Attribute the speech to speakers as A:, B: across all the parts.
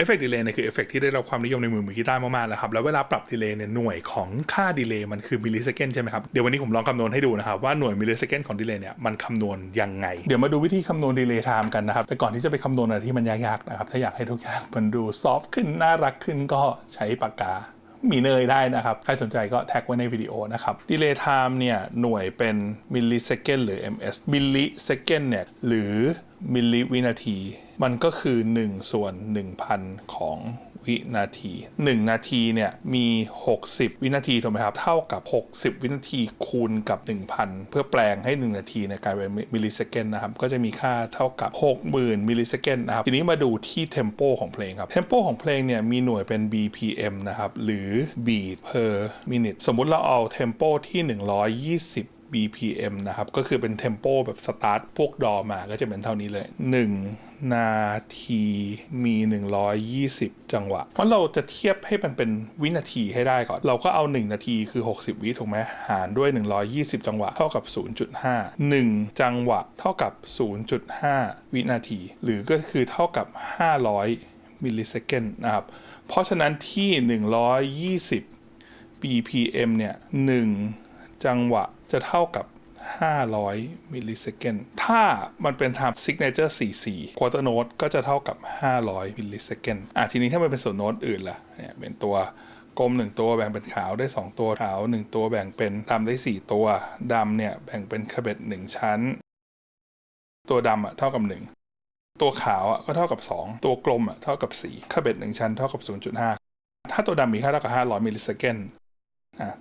A: เอฟเฟกต์ดีเลย์เนี่ยคือเอฟเฟกต์ที่ได้รับความนิยมในมือมือกีตาร์มากๆแล้วครับแล้วเวลาปรับดีเลย์เนี่ยหน่วยของค่าดีเลย์มันคือมิลลิเซคันใช่ไหมครับเดี๋ยววันนี้ผมลองคำนวณให้ดูนะครับว่าหน่วยมิลลิเซคันของดีเลย์เนี่ยมันคำนวณยังไง เดี๋ยวมาดูวิธีคำนวณดีเลย์ไทม์กันนะครับแต่ก่อนที่จะไปคำนวณอะไรที่มันยากๆนะครับถ้าอยากให้ทุกอย่างมันดูซอฟต์ขึ้นน่ารักขึ้นก็ใช้ปากกา มีเนยได้นะครับ ใครสนใจก็แท็กไว้ในวิดีโอนะครับดีเลย์ไทม์เนี่ย หน่วยเป็นมิลลิเซ c นหรือ ms มิลลิเซ c นเนี่ย หรือมิลลิวินาที มันก็คือ 1 ส่วน 1,000 ของ วินาที 1 นาทีเนี่ยมี 60 วินาทีถูกไหมครับ เท่ากับ 60 วินาทีคูณกับ 1,000 เพื่อแปลงให้ 1 นาทีในกลายเป็นมิลลิเซ c นนะครับ ก็จะมีค่าเท่ากับ 60,000 มิลลิเซ c นนะครับ ทีนี้มาดูที่เทมโปของเพลงครับ เทมโปของเพลงเนี่ยมีหน่วยเป็น BPM นะครับ หรือ beat per minute สมมุติเราเอาเทมโปที่ 120 BPM นะครับ ก็คือเป็นเทมโปแบบสตาร์ทพวกดอมาก็จะเป็นเท่านี้เลย 1 นาทีมี 120 จังหวะ เพราะเราจะเทียบให้มันเป็นวินาทีให้ได้ก่อน เราก็เอา 1 นาทีคือ 60 วิถูกไหมหารด้วย 120 จังหวะ เท่ากับ 0.5 1 จังหวะ เท่ากับ 0.5 วินาที หรือก็คือเท่ากับ 500 มิลลิเซคันนะครับ เพราะฉะนั้นที่ 120 BPM เนี่ย1 จังหวะจะเท่ากับ 500 มิลลิเซคันถ้ามันเป็น time signature 44 quarter note ก็จะเท่ากับ 500 มิลลิเซคันอะทีนี้ถ้ามันเป็นส่วนโน้ตอื่นล่ะเนี่ยเป็นตัวกลม 1 ตัวแบ่งเป็นขาวได้ 2 ตัวขาว 1 ตัวแบ่งเป็นดำได้ 4 ตัวดำเนี่ยแบ่งเป็นคาเบ็ด1ชั้น ตัวดำอะเท่ากับ 1 ตัวขาวอะก็เท่ากับ 2 ตัวกลมอะเท่ากับ4คาเบ็ด1ชั้นเท่ากับ 0.5 ถ้าตัวดำมีค่าเท่ากับ 500มิลลิเซคัน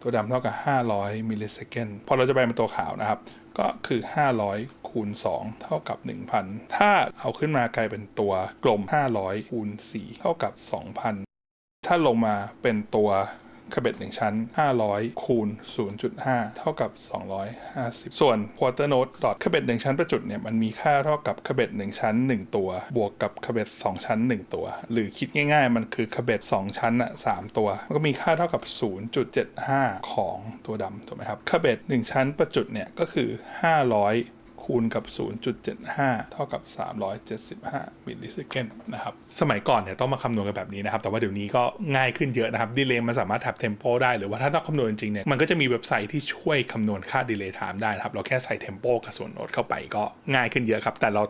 A: ตัวดำเท่ากับ 500มิลลิเซคันพอเราจะแปลเป็นตัวขาวนะครับ ก็คือ 500 คูณ 2 เท่ากับ 1,000 ถ้าเอาขึ้นมากลายเป็นตัวกลม 500 คูณ 4 เท่ากับ 2,000 ถ้าลงมาเป็นตัว คาเบ็ดหนึ่งชั้น 500 คูณ 0.5 เท่ากับ 250 ส่วน quarter note ดอทคาเบ็ดหนึ่งชั้นประจุดเนี่ยมันมีค่าเท่ากับคาเบ็ดหนึ่งชั้น 1 ตัว บวกกับคาเบ็ด 2 ชั้น 1 ตัว หรือคิดง่ายๆ มันคือคาเบ็ด 2 ชั้นอะ3ตัว มันก็มีค่าเท่ากับ 0.75 ของตัวดำถูกไหมครับคาเบ็ด 1 ชั้นประจุดเนี่ยก็คือ 500 คูณกับ 0.75 เท่ากับ 375 มิลลิเซคันนะครับ สมัยก่อนเนี่ยต้องมาคำนวณกันแบบนี้นะครับ แต่ว่าเดี๋ยวนี้ก็ง่ายขึ้นเยอะนะครับดีเลย์มันสามารถแท็บเทมโปได้หรือว่าถ้าต้องคำนวณจริงๆเนี่ยมันก็จะมีเว็บไซต์ที่ช่วยคำนวณค่าดีเลย์ไทม์ได้นะครับ เราแค่ใส่เทมโปกับส่วนโน้ตเข้าไปก็ง่ายขึ้นเยอะครับแต่เรา